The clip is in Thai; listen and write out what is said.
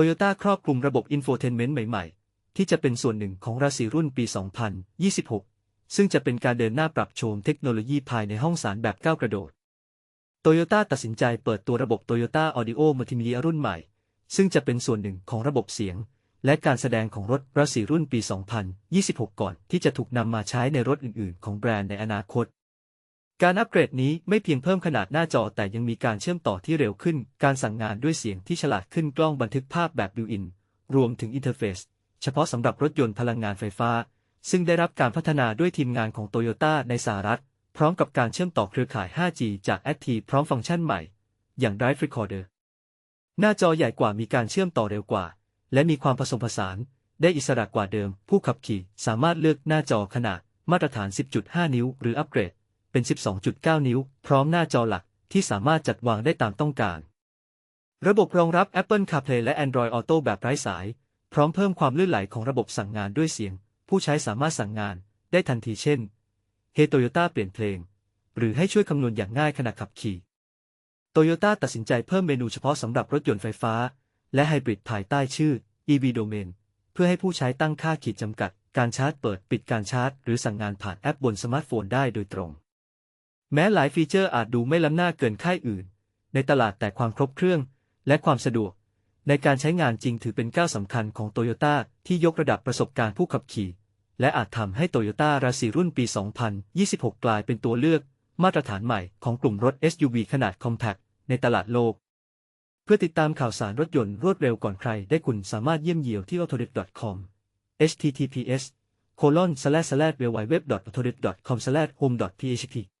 Toyota ครอบคลุมระบบอินโฟเทนเมนต์ใหม่ๆ ที่จะเป็นส่วนหนึ่งของราศีรุ่นปี 2026 ซึ่งจะเป็นการเดินหน้าปรับโฉมเทคโนโลยีภายในห้องสารแบบก้าวกระโดด Toyota ตัดสินใจเปิดตัวระบบ Toyota Audio Multimedia รุ่นใหม่ ซึ่งจะเป็นส่วนหนึ่งของระบบเสียง และการแสดงของรถราศีรุ่นปี 2026 ก่อนที่จะถูกนำมาใช้ในรถอื่นๆ ของแบรนด์ในอนาคต การอัปเกรดนี้ไม่เพียงเพิ่มขนาดหน้าจอแต่ยังมีการเชื่อมต่อที่เร็วขึ้น การสั่งงานด้วยเสียงที่ฉลาดขึ้นกล้องบันทึกภาพแบบบิวอิน รวมถึงอินเทอร์เฟซเฉพาะสำหรับรถยนต์พลังงานไฟฟ้า ซึ่งได้รับการพัฒนาด้วยทีมงานของโตโยต้าในสหรัฐ พร้อมกับการเชื่อมต่อเครือข่าย 5G จาก Active พร้อมฟังก์ชันใหม่ อย่าง Drive Recorder หน้าจอใหญ่กว่ามีการเชื่อมต่อเร็วกว่า และมีความผสมผสาน ได้อิสระกว่าเดิม ผู้ขับขี่สามารถเลือกหน้าจอขนาดมาตรฐาน 10.5 นิ้ว หรืออัปเกรด เป็น 12.9 นิ้ว พร้อมหน้าจอหลักที่สามารถจัดวางได้ตามต้องการ ระบบรองรับ Apple CarPlay และ Android Auto แบบไร้สาย พร้อมเพิ่มความลื่นไหลของระบบสั่งงานด้วยเสียง ผู้ใช้สามารถสั่งงานได้ทันทีเช่น Hey Toyota เปลี่ยนเพลง หรือให้ช่วยคำนวณอย่างง่ายขณะขับขี่โตโยต้าตัดสินใจเพิ่มเมนูเฉพาะสำหรับรถยนต์ไฟฟ้า และไฮบริดภายใต้ชื่อ EV Domain เพื่อให้ผู้ใช้ตั้งค่าขีดจำกัด การชาร์จเปิดปิดการชาร์จ หรือสั่งงานผ่านแอปบนสมาร์ทโฟนได้โดยตรง แม้หลายฟีเจอร์อาจดูไม่ล้ำหน้าเกินค่ายอื่น ในตลาดแต่ความครบเครื่อง และความสะดวก ในการใช้งานจริงถือเป็นก้าวสำคัญของโตโยต้าที่ยกระดับประสบการณ์ผู้ขับขี่ และอาจทำให้โตโยต้าราศีรุ่นปี 2026 กลายเป็นตัวเลือก มาตรฐานใหม่ของกลุ่มรถ SUV ขนาด Compact ในตลาดโลก เพื่อติดตามข่าวสารรถยนต์รวดเร็วก่อนใคร ได้คุณสามารถเยี่ยมเยียวที่ a u t o d e s c o m https colon slash slash w w w a u t o d e s c o m slash home p h p